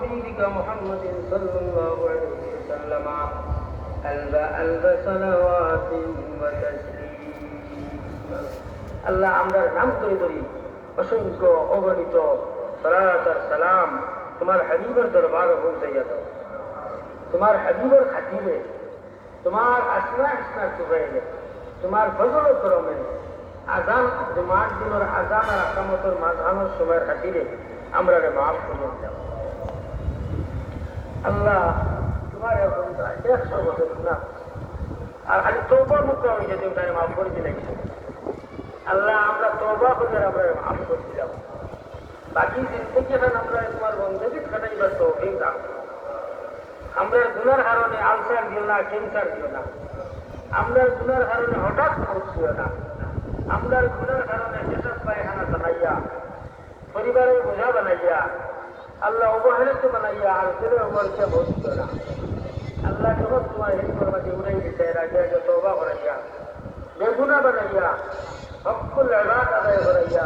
حبيبك محمد صلى الله عليه وسلم ألف ألف صلوات وتسليم আল্লাহ আমরা নাম করে ধরি অসংখ্য অগণিত সালাত আর সালাম তোমার হাবিবের দরবার পৌঁছাইয়া দাও তোমার হাবিবের খাতিরে তোমার আসনা আসনা চুবাইলে তোমার ফজল করমে আজান জুমার দিনের আজান আর আকামতর মাঝানোর সময়ের খাতিরে আমরা রে মাফ করে দাও আল্লাহ, তোমার এখন একশো বছর না। আর খালি তোবার মুখ হয়ে যেতে ওখানে মাফ করে দিলে আল্লাহ, আমরা তোবা করে আমরা মাফ করে দিলাম। বাকি জিন্দগি এখন আমরা তোমার বন্ধবী খাটাইবার তো এই দাম আমরা গুনার কারণে আলসার দিও না, ক্যান্সার দিও না। আমরা গুনার কারণে হঠাৎ পৌঁছিও না। আমরা গুনার কারণে যেসব পায়খানা বানাইয়া, পরিবারের বোঝা বানাইয়া আল্লাহ অবহেলিত বানাইয়া আর ফিরে অবহেলিত ভর্তিত না। আল্লাহ যখন তোমার হেল্প করবা যে উড়াই দিতে আগে তৌবা করাইয়া, বেগুনা বানাইয়া সকল এবার আদায় করাইয়া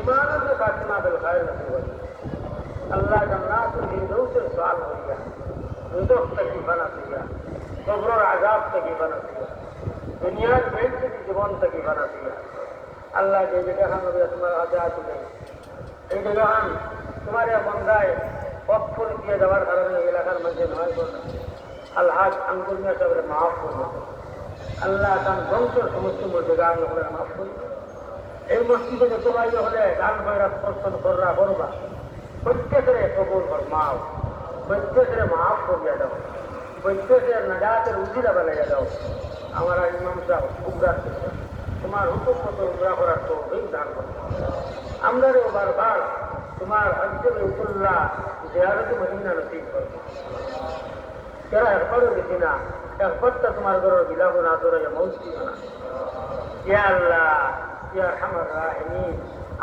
ইমানের কাটিমা বেল খায় না আল্লাহ জান্নাতুল ফিরদৌসের সওয়াল করিয়া দুদক থেকে বানাতিয়া কবরের আজাব থেকে বানাতিয়া দুনিয়ার বেল থেকে জীবন থেকে বানাতিয়া আল্লাহ যে হবে তোমার হাতে আসবে এই জায়গাখান তোমার বন্ধায় পক্ষ দিয়ে যাওয়ার কারণে এলাকার মধ্যে নয় করবে আল্লাহ আঙ্গুল মিয়া সাহেবের মাফ করবে আল্লাহ তার বংশের সমস্ত মধ্যে গান হলে। মাফ করবে এই মসজিদে যত বাইরে হলে গান বয়রা স্পর্শন কররা করবা প্রত্যেকের কবুল কর মাও প্রত্যেকের মাফ করিয়া দাও। প্রত্যেকের নাজাতের উজিরা বানাইয়া দাও। আমার ইমাম সাহেব উগ্রা তোমার হুকুম মতো উগ্রা করার তো দান করো আমরা বারবার তোমার হজ্জে উল্লাহ জিয়ারতে মদিনা নসিব করো যারা একবারও গেছি না একবারটা তোমার ঘরের বিলাপ না তোরা মৌসি না ইয়া আল্লাহ ইয়া হামার রাহিমিন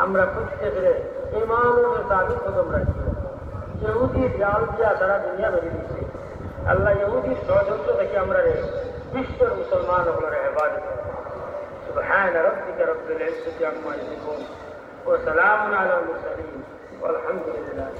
আমরা প্রত্যেকের ইমানের দাবি কদম রাখি ইহুদি দেয়াল দিয়া সারা দুনিয়া বেরিয়ে দিচ্ছে আল্লাহ ইহুদির ষড়যন্ত্র থেকে আমরা রে বিশ্বের মুসলমান হলো রে হেফাজত سبحان ربك رب العزة عما يصفون وسلام على المرسلين والحمد لله.